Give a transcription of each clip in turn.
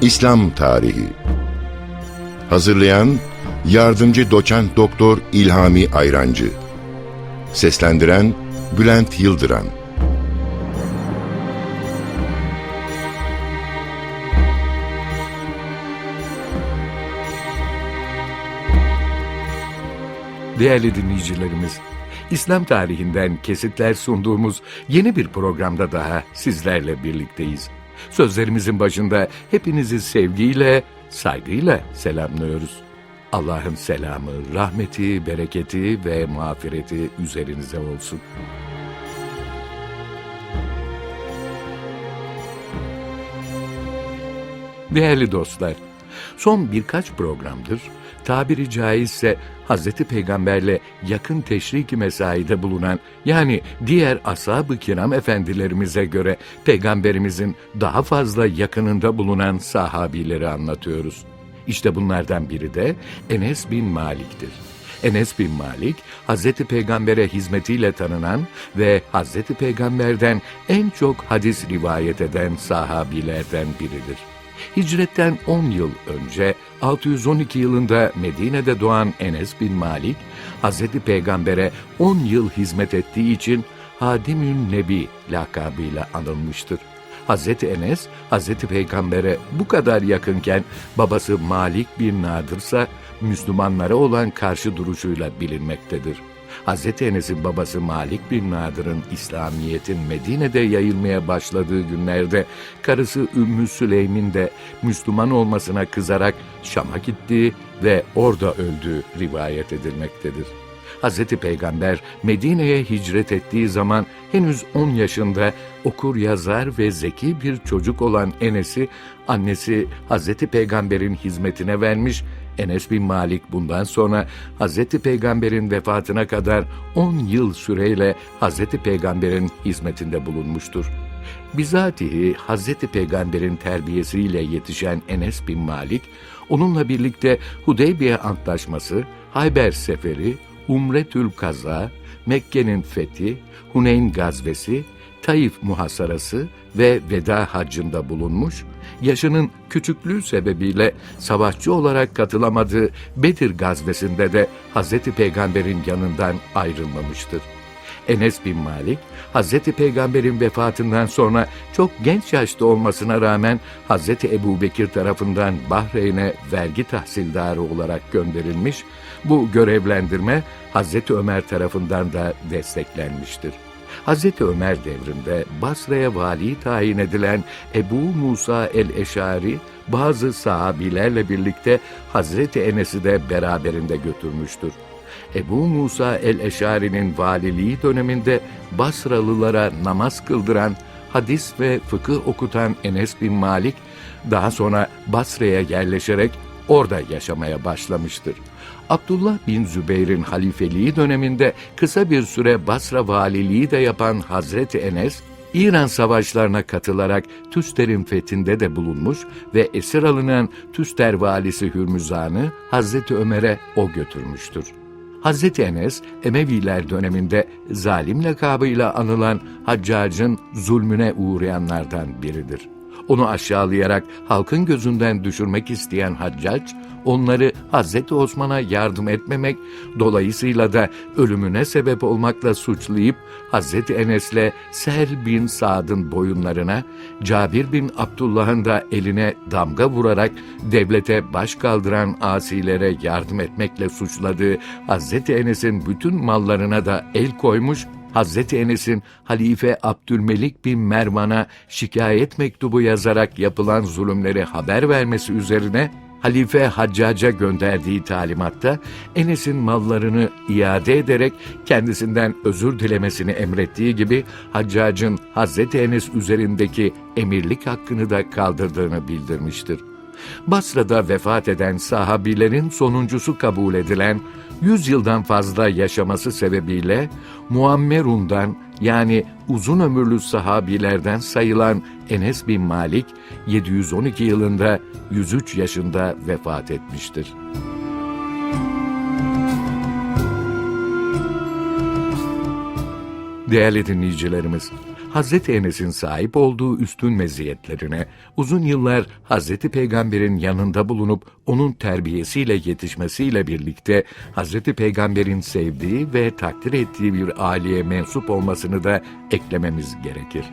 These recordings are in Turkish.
İslam Tarihi. Hazırlayan Yardımcı Doçent Doktor İlhami Ayrancı. Seslendiren Bülent Yıldıran. Değerli dinleyicilerimiz, İslam tarihinden kesitler sunduğumuz yeni bir programda daha sizlerle birlikteyiz. Sözlerimizin başında hepinizi sevgiyle, saygıyla selamlıyoruz. Allah'ın selamı, rahmeti, bereketi ve mağfireti üzerinize olsun. Değerli dostlar, son birkaç programdır tabiri caizse Hazreti Peygamberle yakın teşriki mesaide bulunan yani diğer ashab-ı kiram efendilerimize göre Peygamberimizin daha fazla yakınında bulunan sahabileri anlatıyoruz. İşte bunlardan biri de Enes bin Malik'tir. Enes bin Malik, Hazreti Peygamber'e hizmetiyle tanınan ve Hazreti Peygamber'den en çok hadis rivayet eden sahabilerden biridir. Hicretten 10 yıl önce 612 yılında Medine'de doğan Enes bin Malik, Hazreti Peygamber'e 10 yıl hizmet ettiği için Hadimün Nebi lakabıyla anılmıştır. Hazreti Enes, Hazreti Peygamber'e bu kadar yakınken babası Malik bin Nadır'sa Müslümanlara olan karşı duruşuyla bilinmektedir. Hazreti Enes'in babası Malik bin Nadır'ın İslamiyet'in Medine'de yayılmaya başladığı günlerde karısı Ümmü Süleym'in de Müslüman olmasına kızarak Şam'a gittiği ve orada öldüğü rivayet edilmektedir. Hazreti Peygamber Medine'ye hicret ettiği zaman henüz 10 yaşında okur yazar ve zeki bir çocuk olan Enes'i annesi Hazreti Peygamber'in hizmetine vermiş. Enes bin Malik bundan sonra Hazreti Peygamber'in vefatına kadar 10 yıl süreyle Hazreti Peygamber'in hizmetinde bulunmuştur. Bizatihi Hazreti Peygamber'in terbiyesiyle yetişen Enes bin Malik, onunla birlikte Hudeybiye Antlaşması, Hayber Seferi, Umretül Kaza, Mekke'nin fethi, Huneyn gazvesi, Taif muhasarası ve veda haccında bulunmuş, yaşının küçüklüğü sebebiyle savaşçı olarak katılamadığı Bedir gazvesinde de Hazreti Peygamber'in yanından ayrılmamıştır. Enes bin Malik, Hazreti Peygamber'in vefatından sonra çok genç yaşta olmasına rağmen Hazreti Ebu Bekir tarafından Bahreyn'e vergi tahsildarı olarak gönderilmiş, bu görevlendirme Hazreti Ömer tarafından da desteklenmiştir. Hazreti Ömer devrinde Basra'ya vali tayin edilen Ebu Musa el-Eşari bazı sahabilerle birlikte Hazreti Enes'i de beraberinde götürmüştür. Ebu Musa el-Eşari'nin valiliği döneminde Basralılara namaz kıldıran, hadis ve fıkıh okutan Enes bin Malik, daha sonra Basra'ya yerleşerek orada yaşamaya başlamıştır. Abdullah bin Zübeyir'in halifeliği döneminde kısa bir süre Basra valiliği de yapan Hazreti Enes, İran savaşlarına katılarak Tüster'in fethinde de bulunmuş ve esir alınan Tüster valisi Hürmüzan'ı Hazreti Ömer'e o götürmüştür. Hazreti Enes, Emeviler döneminde zalim lakabıyla anılan Haccac'ın zulmüne uğrayanlardan biridir. Onu aşağılayarak halkın gözünden düşürmek isteyen Haccac, onları Hazreti Osman'a yardım etmemek, dolayısıyla da ölümüne sebep olmakla suçlayıp Hazreti Enes'le Ser bin Sad'ın boyunlarına, Cabir bin Abdullah'ın da eline damga vurarak devlete baş kaldıran asilere yardım etmekle suçladığı Hazreti Enes'in bütün mallarına da el koymuş Hazreti Enes'in Halife Abdülmelik bin Mervan'a şikayet mektubu yazarak yapılan zulümleri haber vermesi üzerine Halife Haccac'a gönderdiği talimatta Enes'in mallarını iade ederek kendisinden özür dilemesini emrettiği gibi Haccac'ın Hazreti Enes üzerindeki emirlik hakkını da kaldırdığını bildirmiştir. Basra'da vefat eden sahabilerin sonuncusu kabul edilen 100 yıldan fazla yaşaması sebebiyle Muammerun'dan yani uzun ömürlü sahabilerden sayılan Enes bin Malik 712 yılında 103 yaşında vefat etmiştir. Değerli dinleyicilerimiz, Hazreti Enes'in sahip olduğu üstün meziyetlerine, uzun yıllar Hazreti Peygamber'in yanında bulunup onun terbiyesiyle yetişmesiyle birlikte Hazreti Peygamber'in sevdiği ve takdir ettiği bir aileye mensup olmasını da eklememiz gerekir.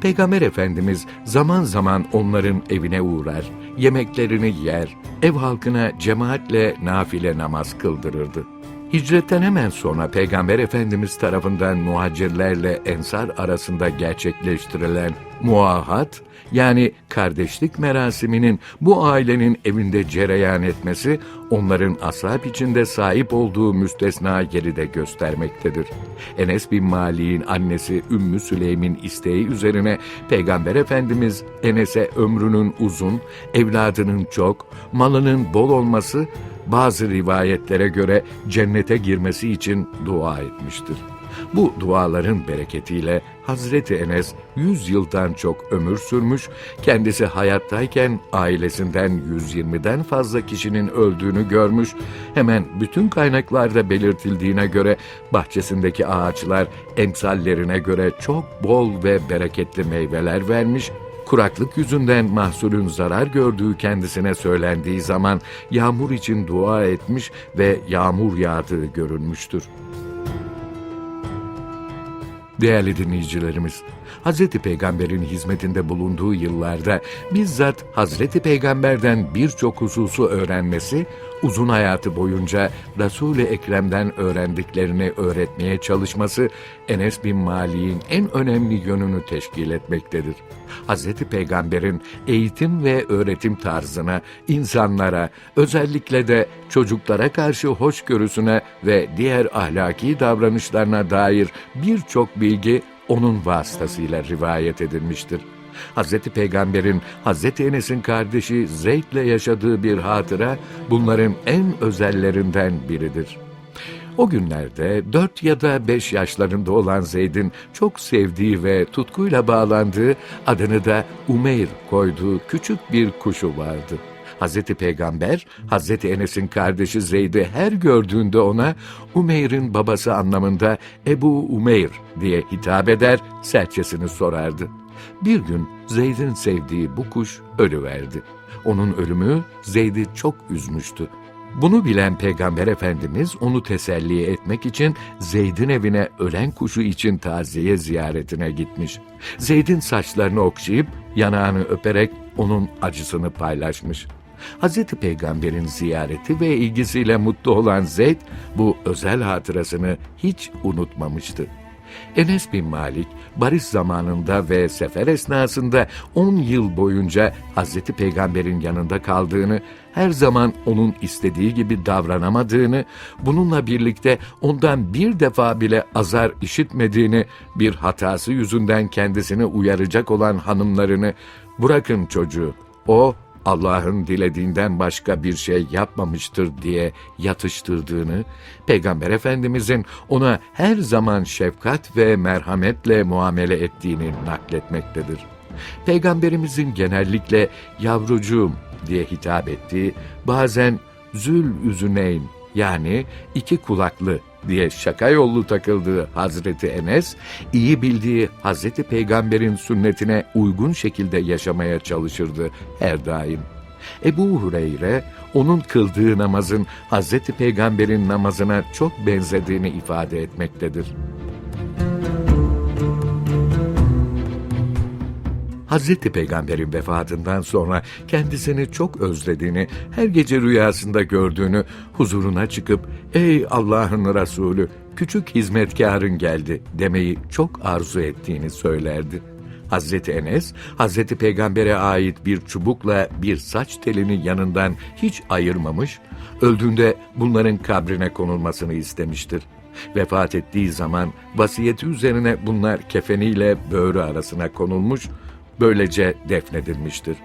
Peygamber Efendimiz zaman zaman onların evine uğrar, yemeklerini yer, ev halkına cemaatle nafile namaz kıldırırdı. Hicretten hemen sonra Peygamber Efendimiz tarafından muhacirlerle ensar arasında gerçekleştirilen muahat, yani kardeşlik merasiminin bu ailenin evinde cereyan etmesi, onların ashab içinde sahip olduğu müstesna yeri de göstermektedir. Enes bin Malik'in annesi Ümmü Süleym'in isteği üzerine Peygamber Efendimiz Enes'e ömrünün uzun, evladının çok, malının bol olması, bazı rivayetlere göre cennete girmesi için dua etmiştir. Bu duaların bereketiyle Hazreti Enes 100 yıldan çok ömür sürmüş, kendisi hayattayken ailesinden 120'den fazla kişinin öldüğünü görmüş, hemen bütün kaynaklarda belirtildiğine göre bahçesindeki ağaçlar emsallerine göre çok bol ve bereketli meyveler vermiş, kuraklık yüzünden mahsulün zarar gördüğü kendisine söylendiği zaman yağmur için dua etmiş ve yağmur yağdığı görülmüştür. Değerli dinleyicilerimiz, Hz. Peygamber'in hizmetinde bulunduğu yıllarda bizzat Hazreti Peygamber'den birçok hususu öğrenmesi, uzun hayatı boyunca Resul-i Ekrem'den öğrendiklerini öğretmeye çalışması Enes bin Malik'in en önemli yönünü teşkil etmektedir. Hz. Peygamber'in eğitim ve öğretim tarzına, insanlara, özellikle de çocuklara karşı hoşgörüsüne ve diğer ahlaki davranışlarına dair birçok bilgi onun vasıtasıyla rivayet edilmiştir. Hz. Peygamber'in Hz. Enes'in kardeşi Zeyd'le yaşadığı bir hatıra bunların en özellerinden biridir. O günlerde dört ya da beş yaşlarında olan Zeyd'in çok sevdiği ve tutkuyla bağlandığı adını da Umeyr koyduğu küçük bir kuşu vardı. Hazreti Peygamber, Hazreti Enes'in kardeşi Zeyd'i her gördüğünde ona Umeyr'in babası anlamında Ebu Umeyr diye hitap eder, serçesini sorardı. Bir gün Zeyd'in sevdiği bu kuş ölüverdi. Onun ölümü Zeyd'i çok üzmüştü. Bunu bilen Peygamber Efendimiz onu teselli etmek için Zeyd'in evine ölen kuşu için taziye ziyaretine gitmiş. Zeyd'in saçlarını okşayıp yanağını öperek onun acısını paylaşmış. Hz. Peygamber'in ziyareti ve ilgisiyle mutlu olan Zeyd bu özel hatırasını hiç unutmamıştı. Enes bin Malik, barış zamanında ve sefer esnasında 10 yıl boyunca Hazreti Peygamber'in yanında kaldığını, her zaman onun istediği gibi davranamadığını, bununla birlikte ondan bir defa bile azar işitmediğini, bir hatası yüzünden kendisini uyaracak olan hanımlarını, bırakın çocuğu, o Allah'ın dilediğinden başka bir şey yapmamıştır diye yatıştırdığını, Peygamber Efendimizin ona her zaman şefkat ve merhametle muamele ettiğini nakletmektedir. Peygamberimizin genellikle yavrucuğum diye hitap ettiği, bazen zül üzüneyn yani iki kulaklı diye şaka yollu takıldığı Hazreti Enes, iyi bildiği Hazreti Peygamber'in sünnetine uygun şekilde yaşamaya çalışırdı her daim. Ebu Hureyre, onun kıldığı namazın Hazreti Peygamber'in namazına çok benzediğini ifade etmektedir. Hazreti Peygamber'in vefatından sonra kendisini çok özlediğini, her gece rüyasında gördüğünü, huzuruna çıkıp "Ey Allah'ın Resulü, küçük hizmetkarın geldi." demeyi çok arzu ettiğini söylerdi. Hazreti Enes, Hazreti Peygamber'e ait bir çubukla bir saç telini yanından hiç ayırmamış, öldüğünde bunların kabrine konulmasını istemiştir. Vefat ettiği zaman vasiyeti üzerine bunlar kefeniyle böğrü arasına konulmuş, böylece defnedilmiştir.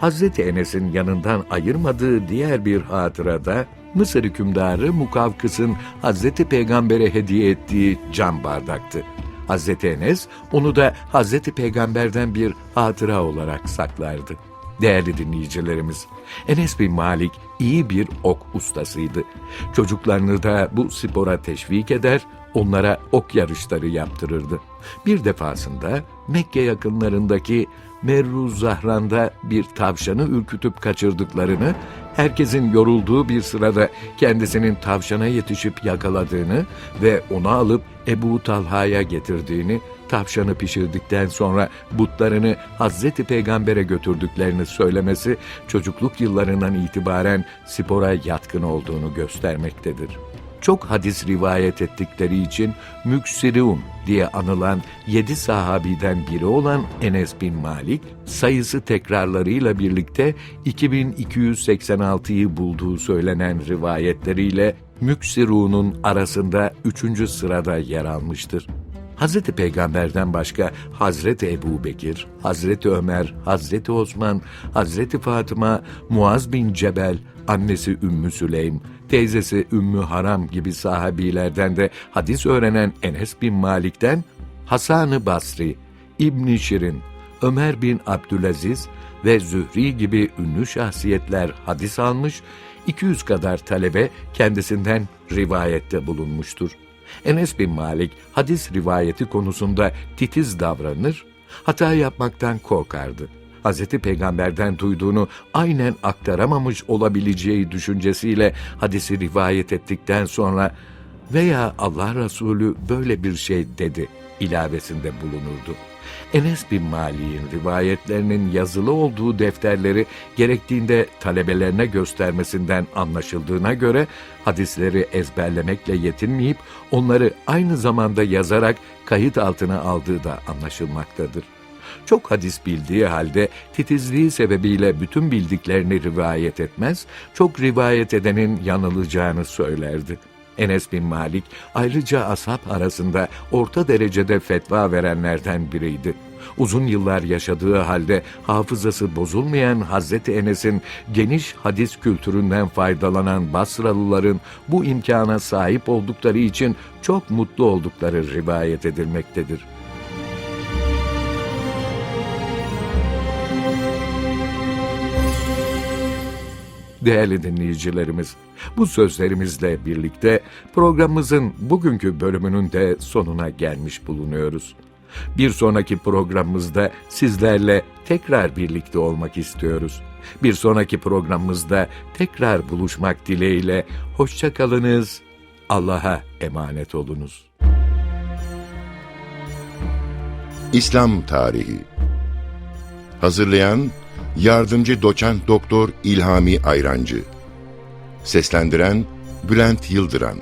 Hazreti Enes'in yanından ayırmadığı diğer bir hatırada Mısır hükümdarı Mukavkıs'ın Hazreti Peygamber'e hediye ettiği cam bardaktı. Hazreti Enes onu da Hazreti Peygamber'den bir hatıra olarak saklardı. Değerli dinleyicilerimiz, Enes bin Malik iyi bir ok ustasıydı. Çocuklarını da bu spora teşvik eder, onlara ok yarışları yaptırırdı. Bir defasında Mekke yakınlarındaki Merruz Zahran'da bir tavşanı ürkütüp kaçırdıklarını, herkesin yorulduğu bir sırada kendisinin tavşana yetişip yakaladığını ve onu alıp Ebu Talha'ya getirdiğini, tavşanı pişirdikten sonra butlarını Hazreti Peygamber'e götürdüklerini söylemesi çocukluk yıllarından itibaren spora yatkın olduğunu göstermektedir. Çok hadis rivayet ettikleri için Müksirun diye anılan yedi sahabiden biri olan Enes bin Malik, sayısı tekrarlarıyla birlikte 2286'yı bulduğu söylenen rivayetleriyle Müksirun'un arasında üçüncü sırada yer almıştır. Hazreti Peygamber'den başka Hazreti Ebu Bekir, Hazreti Ömer, Hazreti Osman, Hazreti Fatıma, Muaz bin Cebel, annesi Ümmü Süleym, teyzesi Ümmü Haram gibi sahabilerden de hadis öğrenen Enes bin Malik'ten Hasan-ı Basri, İbn Şirin, Ömer bin Abdülaziz ve Zühri gibi ünlü şahsiyetler hadis almış, 200 kadar talebe kendisinden rivayette bulunmuştur. Enes bin Malik hadis rivayeti konusunda titiz davranır, hata yapmaktan korkardı. Hz. Peygamber'den duyduğunu aynen aktaramamış olabileceği düşüncesiyle hadisi rivayet ettikten sonra veya Allah Resulü böyle bir şey dedi ilavesinde bulunurdu. Enes bin Malik'in rivayetlerinin yazılı olduğu defterleri gerektiğinde talebelerine göstermesinden anlaşıldığına göre hadisleri ezberlemekle yetinmeyip onları aynı zamanda yazarak kayıt altına aldığı da anlaşılmaktadır. Çok hadis bildiği halde titizliği sebebiyle bütün bildiklerini rivayet etmez, çok rivayet edenin yanılacağını söylerdi. Enes bin Malik ayrıca ashab arasında orta derecede fetva verenlerden biriydi. Uzun yıllar yaşadığı halde hafızası bozulmayan Hazreti Enes'in geniş hadis kültüründen faydalanan Basralıların bu imkana sahip oldukları için çok mutlu oldukları rivayet edilmektedir. Değerli dinleyicilerimiz, bu sözlerimizle birlikte programımızın bugünkü bölümünün de sonuna gelmiş bulunuyoruz. Bir sonraki programımızda sizlerle tekrar birlikte olmak istiyoruz. Bir sonraki programımızda tekrar buluşmak dileğiyle hoşça kalınız. Allah'a emanet olunuz. İslam Tarihi Hazırlayan Yardımcı Doçent Doktor İlhami Ayrancı. Seslendiren Bülent Yıldıran